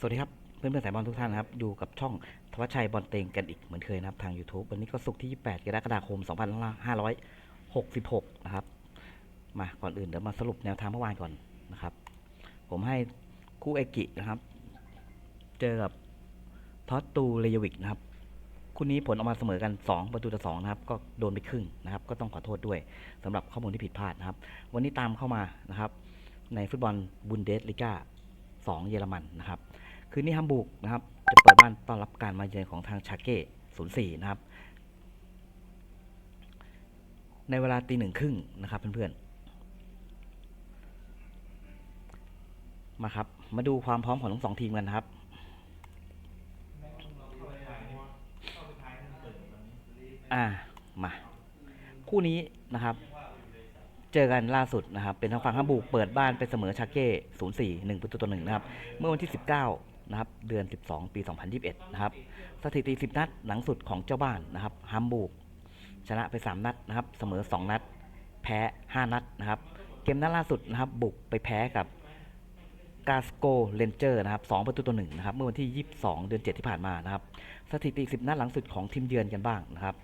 สวัสดีครับ เพื่อนเพื่อนสายบอลทุกท่านนะครับ อยู่กับช่องทวัชชัยบอลเตงกันอีกเหมือนเคยนะครับทาง YouTube วันนี้ก็สุกที่ 28 กรกฎาคม 2566 นะครับ มาก่อนอื่นเดี๋ยวมาสรุปแนวทางเมื่อวานก่อนนะครับ ผมให้คู่เอกินะครับ เจอกับทอตตูเรยวิกนะครับคู่นี้ผลออกมาเสมอกัน 2 ประตูต่อ2นะครับ ก็โดนไปครึ่งนะครับ ก็ต้องขอโทษด้วยสำหรับข้อมูลที่ผิดพลาดนะครับ วันนี้ตามเข้ามานะครับ ในฟุตบอลบุนเดสลิก้า2 เยอรมันนะครับ คืนนี้ฮัมบูร์กนะครับ จะเปิดบ้านต้อนรับการมาเยือนของทางชาเก้04 นะครับ ในเวลาตีหนึ่งครึ่งนะครับเพื่อนๆ มาครับ มาดูความพร้อมของทั้งสองทีมกันครับอ่ามา คู่นี้นะครับ เจอกันล่าสุดนะครับ เป็นทางฝั่งฮัมบูร์กเปิดบ้านไปเสมอชาเก้ 04 1ประตูต่อ1นะครับ เมื่อวันที่ 19 นะครับเดือน 12 ปี 2021 นะครับสถิติ 10 นัดหลังสุดของเจ้าบ้านนะครับฮัมบูร์กชนะไป 3 นัดนะครับเสมอ 2 นัด แพ้ 5 นัดนะครับเกมนัดล่าสุดนะครับบุกไปแพ้กับกาสโกเรนเจอร์นะครับ2ประตูต่อ1นะครับเมื่อวันที่ 22 เดือน 7 ที่ผ่านมานะครับสถิติ 10 นัดหลังสุดของทีมเยือนกันบ้างนะครับ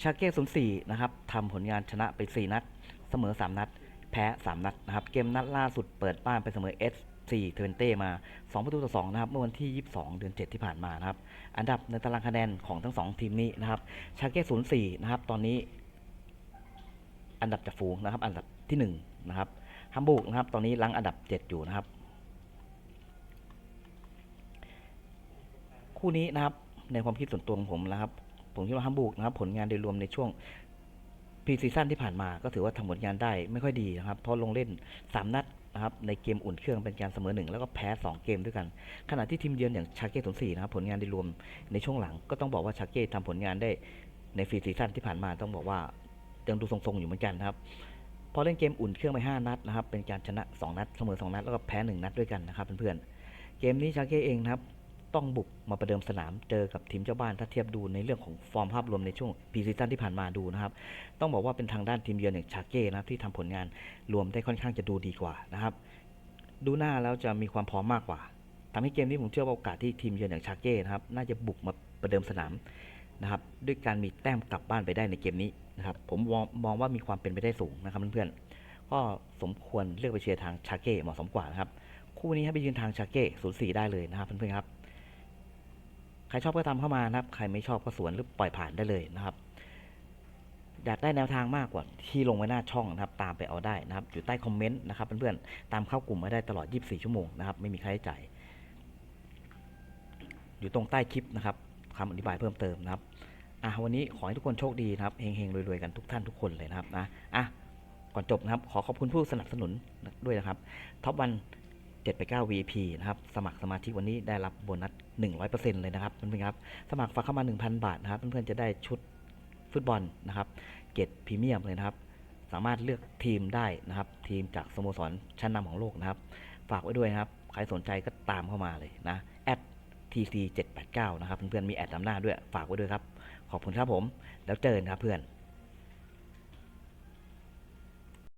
ชาเก้04นสี่นะครับทำผลงานชนะไป 4 นัด เสมอ 3 นัด แพ้ 3 นัดนะครับเกมนัดล่าสุดเปิดบ้านไปเสมอเอส 4 เทเวนเต้มา 2 ประตูต่อ 2 นะครับ เมื่อวันที่ 22 เดือน 7 ที่ผ่านมานะครับ อันดับในตารางคะแนนของทั้ง 2 ทีมนี้นะครับ ชาเก้ 04 นะครับ ตอนนี้ อันดับจากฝูงนะครับ อันดับที่ 1 นะครับ ฮัมบูร์กนะครับ ตอนนี้ลังอันดับ 7 อยู่นะครับ คู่นี้นะครับ ในความคิดส่วนตัวของผมนะครับ ผมคิดว่าฮัมบูร์กนะครับ ผลงานโดยรวมในช่วง พีซีซั่นที่ผ่านมาก็ถือว่าทำผลงานได้ไม่ค่อยดีนะครับ เพราะลงเล่น 3 นัดนะครับในเกมอุ่นเครื่องเป็นการเสมอหนึ่งแล้วก็แพ้ 2 เกมด้วยกัน ขณะที่ทีมเยือนอย่างชาเก้04นะครับผลงานโดยรวมในช่วงหลังก็ต้องบอกว่าชาเก้ทำผลงานได้ในฟรีซีซั่นที่ผ่านมาต้องบอกว่ายังดูทรงๆอยู่เหมือนกันนะครับพอเล่นเกมอุ่นเครื่องไป 5 นัดนะครับเป็นการชนะ 2 นัดเสมอ 2 นัดแล้วก็แพ้ 1 นัดด้วยกันนะครับเพื่อนๆเกมนี้ชาเก้เองนะครับ ต้องบุกมาประเดิมสนามเจอกับทีมเจ้าบ้านถ้าเทียบดูในเรื่องของฟอร์มภาพรวมในช่วงพีซีซั่นที่ผ่านมาดูนะครับ ต้องบอกว่าเป็นทางด้านทีมเยือนอย่างชาเก้นะครับที่ทำผลงานรวมได้ค่อนข้างจะดูดีกว่านะครับ ดูหน้าแล้วจะมีความพร้อมมากกว่าทำให้เกมนี้ผมเชื่อว่าโอกาสที่ทีมเยือนอย่างชาเก้นะครับน่าจะบุกมาประเดิมสนามนะครับด้วยการมีแต้มกลับบ้านไปได้ในเกมนี้นะครับผมมองมองว่ามีความเป็นไปได้สูงนะครับเพื่อนๆก็สมควรเลือกไปเชียร์ทางชาเก้เหมาะสมกว่านะครับคู่นี้ให้ไปยืนทางชาเก้ศูนย์สี่ได้เลยนะครับเพื่อนๆครับ ใครชอบก็ตามเข้ามานะครับ ใครไม่ชอบก็สวนหรือปล่อยผ่านได้เลยนะครับ อยากได้แนวทางมากกว่าที่ลงไว้หน้าช่องนะครับ ตามไปเอาได้นะครับ อยู่ใต้คอมเมนต์นะครับเพื่อนๆ ตามเข้ากลุ่มมาได้ตลอด 24 ชั่วโมงนะครับ ไม่มีค่าใช้จ่าย อยู่ตรงใต้คลิปนะครับคำอธิบายเพิ่มเติมนะครับ อะวันนี้ขอให้ทุกคนโชคดีนะครับ เฮงๆรวยๆกันทุกท่านทุกคนเลยนะครับนะ อะ ก่อนจบนะครับ ขอขอบคุณผู้สนับสนุนด้วยนะครับ ท็อปวัน 789 vip นะครับ สมัครสมาชิกวันนี้ได้รับโบนัส 100%เลยนะครับเพื่อนๆครับ สมัครฝากเข้ามา 1,000 บาทนะครับ เพื่อนๆจะได้ชุดฟุตบอลนะครับ เกรดพรีเมียมเลยนะครับ สามารถเลือกทีมได้นะครับ ทีมจากสโมสรชั้นนำของโลกนะครับ ฝากไว้ด้วยนะครับ ใครสนใจก็ตามเข้ามาเลยนะ tc 789นะครับ เพื่อนๆมีแอดนำหน้าด้วย ฝากไว้ด้วยครับ ขอบคุณครับผม แล้วเจอกันครับเพื่อน